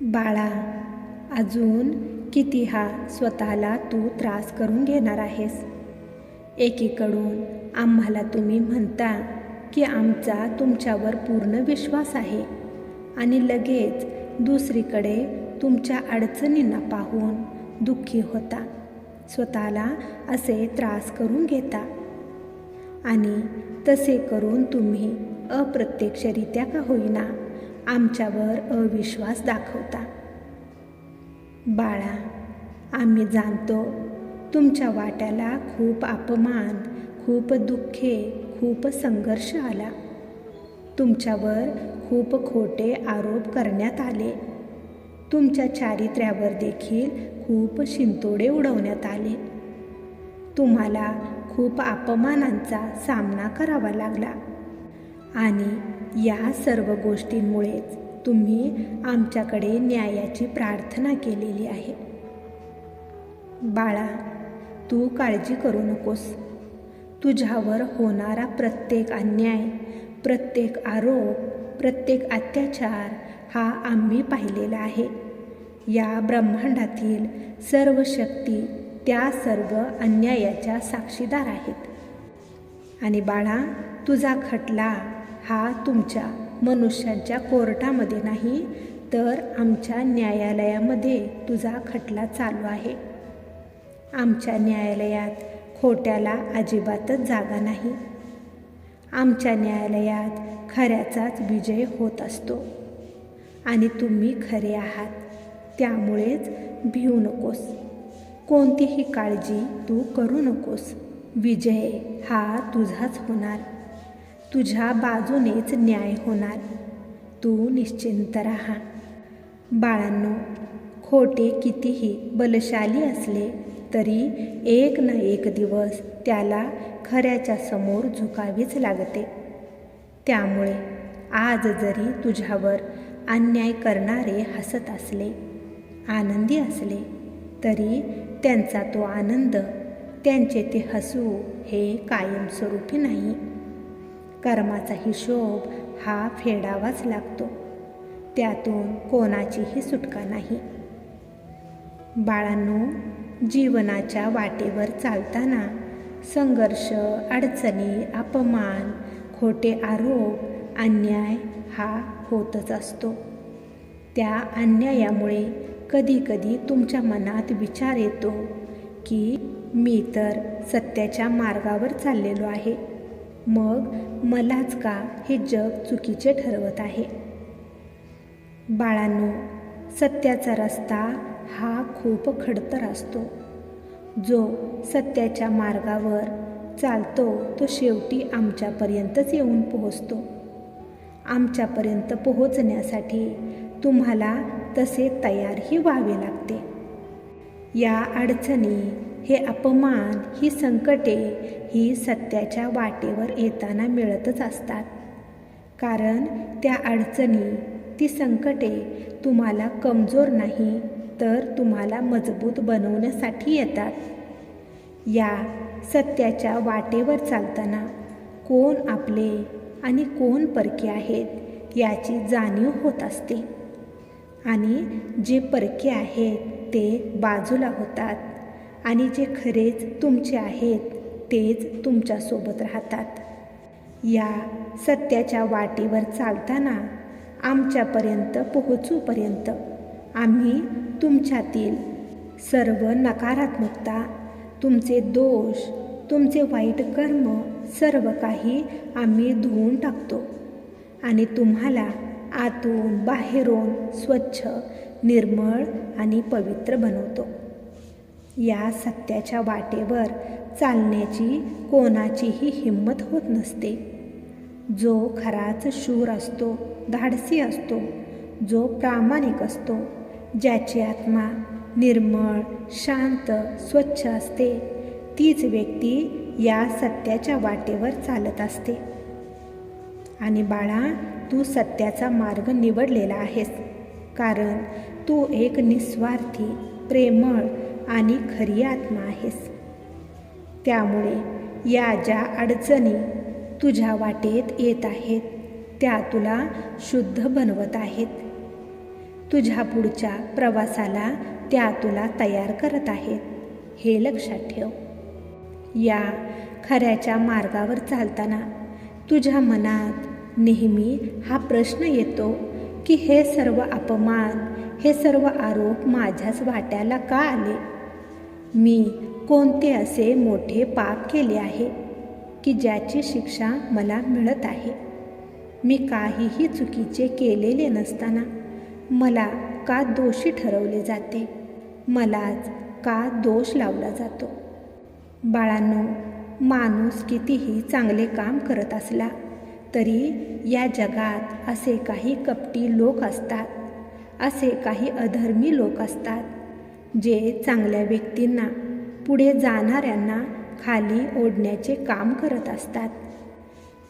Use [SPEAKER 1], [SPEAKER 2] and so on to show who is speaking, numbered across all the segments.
[SPEAKER 1] बाळा अजून किती हा स्वतःला तू त्रास करून घेणार आहेस? एकीकडून आम्हाला तुम्ही म्हणता की आमचा तुमच्यावर पूर्ण विश्वास आहे आणि लगेच दुसरीकडे तुमच्या अडचणींना पाहून दुःखी होता. स्वतःला असे त्रास करून घेता. आणि तसे करून तुम्ही अप्रत्यक्षरित्या का होईना? आमच्यावर अविश्वास दाखवता. बाळा आम्ही जाणतो तुमच्या वाट्याला खूप अपमान खूप दुःखे खूप संघर्ष आला. तुमच्यावर खूप खोटे आरोप करण्यात आले. तुमच्या चारित्र्यावर देखील खूप शिंतोडे उडवण्यात आले. तुम्हाला खूप अपमानांचा सामना करावा लागला. आणि या सर्व गोष्टींमुळेच तुम्ही आमच्याकडे न्यायाची प्रार्थना केलेली आहे. बाळा तू काळजी करू नकोस. तुझ्यावर होणारा प्रत्येक अन्याय प्रत्येक आरोप प्रत्येक अत्याचार हा आम्ही पाहिलेला आहे. या ब्रह्मांडातील सर्व शक्ती त्या सर्व अन्यायाच्या साक्षीदार आहेत. आणि बाळा तुझा खटला हा तुमच्या मनुष्यांच्या कोर्टामध्ये नाही तर आमच्या न्यायालयामध्ये तुझा खटला चालू आहे. आमच्या न्यायालयात खोट्याला अजिबातच जागा नाही. आमच्या न्यायालयात खऱ्याचाच विजय होत असतो. आणि तुम्ही खरे आहात त्यामुळेच भिवू नकोस. कोणतीही काळजी तू करू नकोस. विजय हा तुझाच होणार. तुझ्या बाजूनेच न्याय होणार. तू निश्चिंत राहा. बाळांनो खोटे कितीही बलशाली असले तरी एक ना एक दिवस त्याला खऱ्याच्या समोर झुकावीच लागते. त्यामुळे आज जरी तुझ्यावर अन्याय करणारे हसत असले आनंदी असले तरी त्यांचा तो आनंद त्यांचे ते हसू हे कायमस्वरूपी नाही. कर्माचा हिशोब हा फेडावाच लागतो. त्यातून कोणाचीही सुटका नाही. बाळांनो जीवनाच्या वाटेवर चालताना संघर्ष अडचणी अपमान खोटे आरोप अन्याय हा होतच असतो. त्या अन्यायामुळे कधीकधी तुमच्या मनात विचार येतो की मी तर सत्याच्या मार्गावर चाललेलो आहे. मग मलाच का हे जग चुकीचे ठरवत आहे? बाळांनो सत्याचा रस्ता हा खूप खडतर असतो. जो सत्याच्या मार्गावर चालतो तो शेवटी आमच्यापर्यंतच येऊन पोहोचतो. आमच्यापर्यंत पोहोचण्यासाठी तुम्हाला तसे तयारही व्हावे लागते. या अडचणी हे अपमान ही संकटे ही सत्याच्या वाटेवर येताना मिळतच असतात. कारण त्या अडचणी ती संकटे तुम्हाला कमजोर नाही तर तुम्हाला मजबूत बनवण्यासाठी येतात. या सत्याच्या वाटेवर चालताना कोण आपले आणि कोण परके आहेत याची जाणीव होत असते. आणि जे परके आहेत ते बाजूला होतात. आणि जे खरेच तुमचे आहेत तेच तुमच्यासोबत राहतात. या सत्याच्या वाटेवर चालताना आमच्यापर्यंत पोहोचूपर्यंत आम्ही तुमच्यातील सर्व नकारात्मकता तुमचे दोष तुमचे वाईट कर्म सर्व काही आम्ही धुवून टाकतो आणि तुम्हाला आतून बाहेरून स्वच्छ निर्मळ आणि पवित्र बनवतो. या सत्याच्या वाटेवर चालण्याची कोणाचीही हिंमत होत नसते. जो खराच शूर असतो धाडसी असतो जो प्रामाणिक असतो ज्याची आत्मा निर्मळ शांत स्वच्छ असते तीच व्यक्ती या सत्याच्या वाटेवर चालत असते. आणि बाळा तू सत्याचा मार्ग निवडलेला आहेस कारण तू एक निस्वार्थी प्रेमळ आणि खरी आत्मा आहेस. त्यामुळे या ज्या अडचणी तुझ्या वाटेत येत आहेत त्या तुला शुद्ध बनवत आहेत. तुझ्या पुढच्या प्रवासाला त्या तुला तयार करत आहेत. हे लक्षात ठेव. या खऱ्याच्या मार्गावर चालताना तुझ्या मनात नेहमी हा प्रश्न येतो की हे सर्व अपमान हे सर्व आरोप माझ्याच वाट्याला का आले? मी कोणते असे मोठे पाप केले आहे की ज्याची शिक्षा मला मिळत आहे? मी काहीही चुकीचे केलेले नसताना मला का दोषी ठरवले जाते? मलाच का दोष लावला जातो? बाळांनो माणूस कितीही चांगले काम करत असला तरी या जगात असे काही कपटी लोक असतात असे काही अधर्मी लोक असतात जे चांगल्या व्यक्तींना पुढे जाणाऱ्यांना खाली ओढण्याचे काम करत असतात.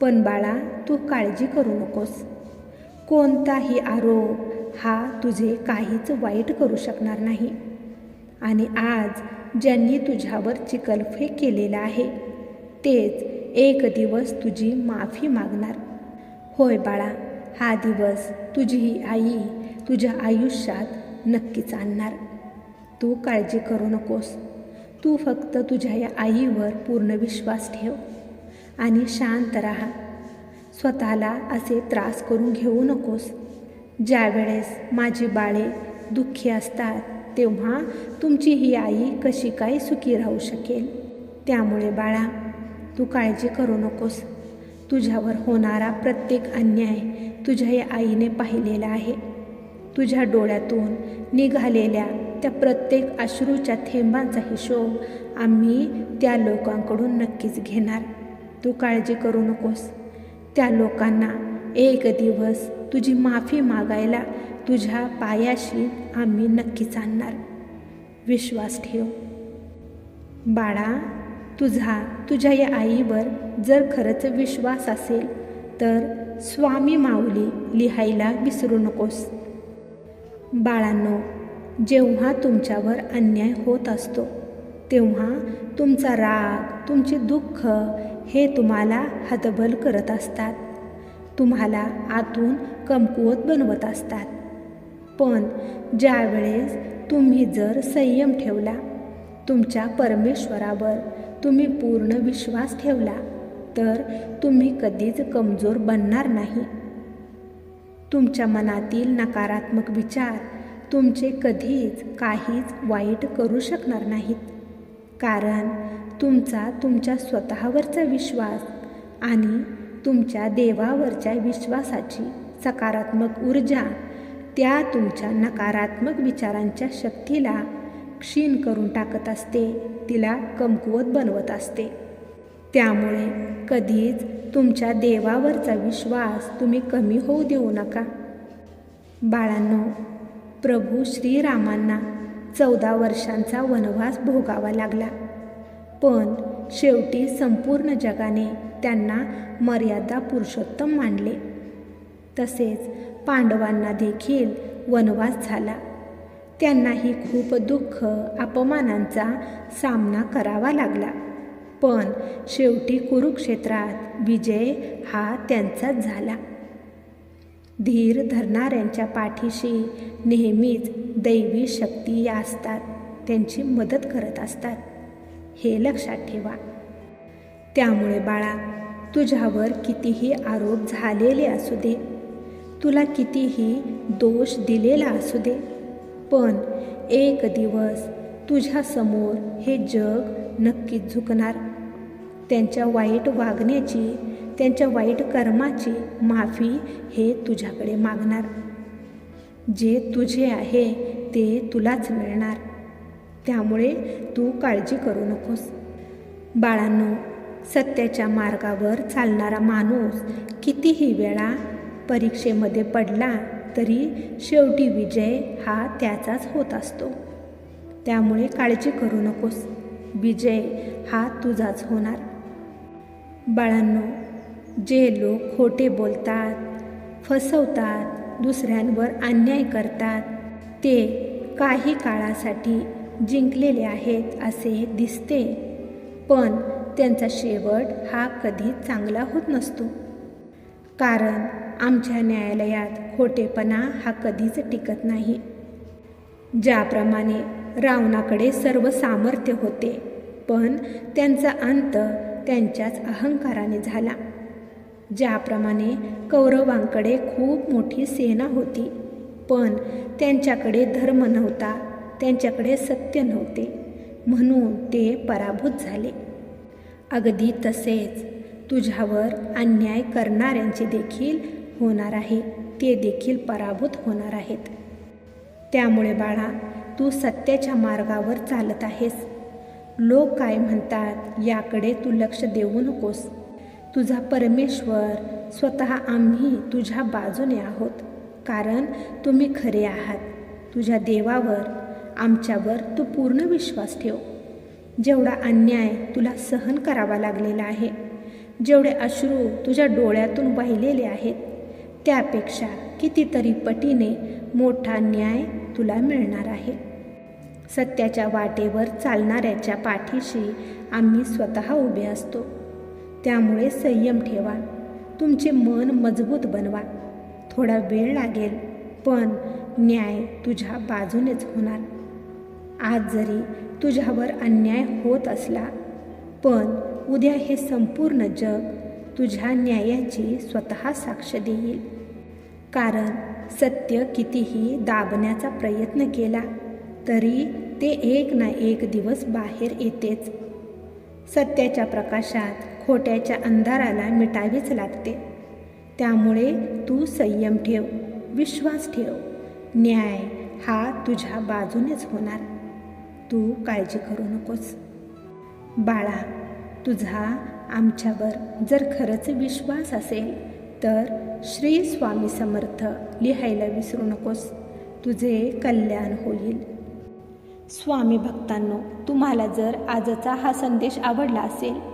[SPEAKER 1] पण बाळा तू काळजी करू नकोस. कोणताही आरोप हा तुझे काहीच वाईट करू शकणार नाही. आणि आज ज्यांनी तुझ्यावर चिकलफेक केलेला आहे तेच एक दिवस तुझी माफी मागणार. होय बाळा हा दिवस तुझी ही आई तुझ्या आयुष्यात नक्कीच आणणार. तू काळजी करू नकोस. तू फक्त तुझ्या या आईवर पूर्ण विश्वास ठेव आणि शांत राहा. स्वतःला असे त्रास करून घेऊ नकोस. ज्या वेळेस माझी बाळे दुःखी असतात तेव्हा तुमची ही आई कशी काय सुखी राहू शकेल? त्यामुळे बाळा तू काळजी करू नकोस. तुझ्यावर होणारा प्रत्येक अन्याय तुझ्या या आईने पाहिलेला आहे. तुझ्या डोळ्यातून निघालेल्या त्या प्रत्येक अश्रूच्या थेंबांचा हिशोब आम्ही त्या लोकांकडून नक्कीच घेणार. तू काळजी करू नकोस. त्या लोकांना एक दिवस तुझी माफी मागायला तुझ्या पायाशी आम्ही नक्कीच आणणार. विश्वास ठेव. बाळा तुझा तुझ्या या आईवर जर खरंच विश्वास असेल तर स्वामी माऊली लिहायला विसरू नकोस. बाळांनो जेव्हा तुमच्यावर अन्याय होत असतो तेव्हा तुमचा राग तुमचे दुःख हे तुम्हाला हतबल करत असतात. तुम्हाला आतून कमकुवत बनवत असतात. पण ज्यावेळेस तुम्ही जर संयम ठेवला तुमच्या परमेश्वरावर तुम्ही पूर्ण विश्वास ठेवला तर तुम्ही कधीच कमजोर बनणार नाही. तुमच्या मनातील नकारात्मक विचार तुमचे कधीच काहीच वाईट करू शकणार नाहीत. कारण तुमचा तुमच्या स्वतःवरचा विश्वास आणि तुमच्या देवावरच्या विश्वासाची सकारात्मक ऊर्जा त्या तुमच्या नकारात्मक विचारांच्या शक्तीला क्षीण करून टाकत असते तिला कमकुवत बनवत असते. त्यामुळे कधीच तुमच्या देवावरचा विश्वास तुम्ही कमी होऊ देऊ नका. बाळांनो प्रभू श्रीरामांना चौदा वर्षांचा वनवास भोगावा लागला. पण शेवटी संपूर्ण जगाने त्यांना मर्यादा पुरुषोत्तम मानले. तसेच पांडवांना देखील वनवास झाला. त्यांनाही खूप दुःख अपमानांचा सामना करावा लागला. पण शेवटी कुरुक्षेत्रात विजय हा त्यांचाच झाला. धीर धरणाऱ्यांच्या पाठीशी नेहमीच दैवी शक्ती या असतात त्यांची मदत करत असतात. हे लक्षात ठेवा. त्यामुळे बाळा तुझ्यावर कितीही आरोप झालेले असू दे. तुला कितीही दोष दिलेला असू दे. पण एक दिवस तुझ्यासमोर हे जग नक्कीच झुकणार. त्यांच्या वाईट वागण्याची त्यांच्या वाईट कर्माची माफी हे तुझ्याकडे मागणार. जे तुझे आहे ते तुलाच मिळणार. त्यामुळे तू काळजी करू नकोस. बाळांनो सत्याच्या मार्गावर चालणारा माणूस कितीही वेळा परीक्षेमध्ये पडला तरी शेवटी विजय हा त्याचाच होत असतो. त्यामुळे काळजी करू नकोस. विजय हा तुझाच होणार. बाळांनो जे लोक खोटे बोलतात फसवतात दुसऱ्यांवर अन्याय करतात ते काही काळासाठी जिंकलेले आहेत असे दिसते. पण त्यांचा शेवट हा कधी चांगला होत नसतो. कारण आमच्या न्यायालयात खोटेपणा हा कधीच टिकत नाही. ज्याप्रमाणे रावणाकडे सर्व सामर्थ्य होते पण त्यांचा अंत त्यांच्याच अहंकाराने झाला. ज्याप्रमाणे कौरवांकडे खूप मोठी सेना होती. पण त्यांच्याकडे धर्म नव्हता त्यांच्याकडे सत्य नव्हते म्हणून ते पराभूत झाले. अगदी तसेच तुझ्यावर अन्याय करणाऱ्यांचे देखील होणार आहे ते देखील पराभूत होणार आहेत. त्यामुळे बाळा तू सत्याच्या मार्गावर चालत आहेस. लोक काय म्हणतात याकडे तू लक्ष देऊ नकोस. तुझा परमेश्वर स्वतः आम्ही तुझ्या बाजूने आहोत. कारण तुम्ही खरे आहात. तुझ्या देवावर आमच्यावर तू पूर्ण विश्वास ठेव. जेवढा अन्याय तुला सहन करावा लागलेला आहे जेवढे अश्रू तुझ्या डोळ्यातून वाहिलेले आहेत त्यापेक्षा कितीतरी पटीने मोठा न्याय तुला मिळणार आहे. सत्याच्या वाटेवर चालणाऱ्याच्या पाठीशी आम्ही स्वतः उभे असतो. त्यामुळे संयम ठेवा. तुमचे मन मजबूत बनवा. थोडा वेळ लागेल पण न्याय तुझ्या बाजूनेच होणार. आज जरी तुझ्यावर अन्याय होत असला पण उद्या हे संपूर्ण जग तुझ्या न्यायाची स्वतः साक्ष देईल. कारण सत्य कितीही दाबण्याचा प्रयत्न केला तरी ते एक ना एक दिवस बाहेर येतेच. सत्याच्या प्रकाशात खोट्याच्या अंधाराला मिटावीच लागते. त्यामुळे तू संयम ठेव विश्वास ठेव. न्याय हा तुझ्या बाजूनेच होणार. तू काळजी करू नकोस. बाळा तुझा आमच्यावर जर खरंच विश्वास असेल तर श्री स्वामी समर्थ लिहायला विसरू नकोस. तुझे कल्याण होईल. स्वामी भक्तांनो तुम्हाला जर आजचा हा संदेश आवडला असेल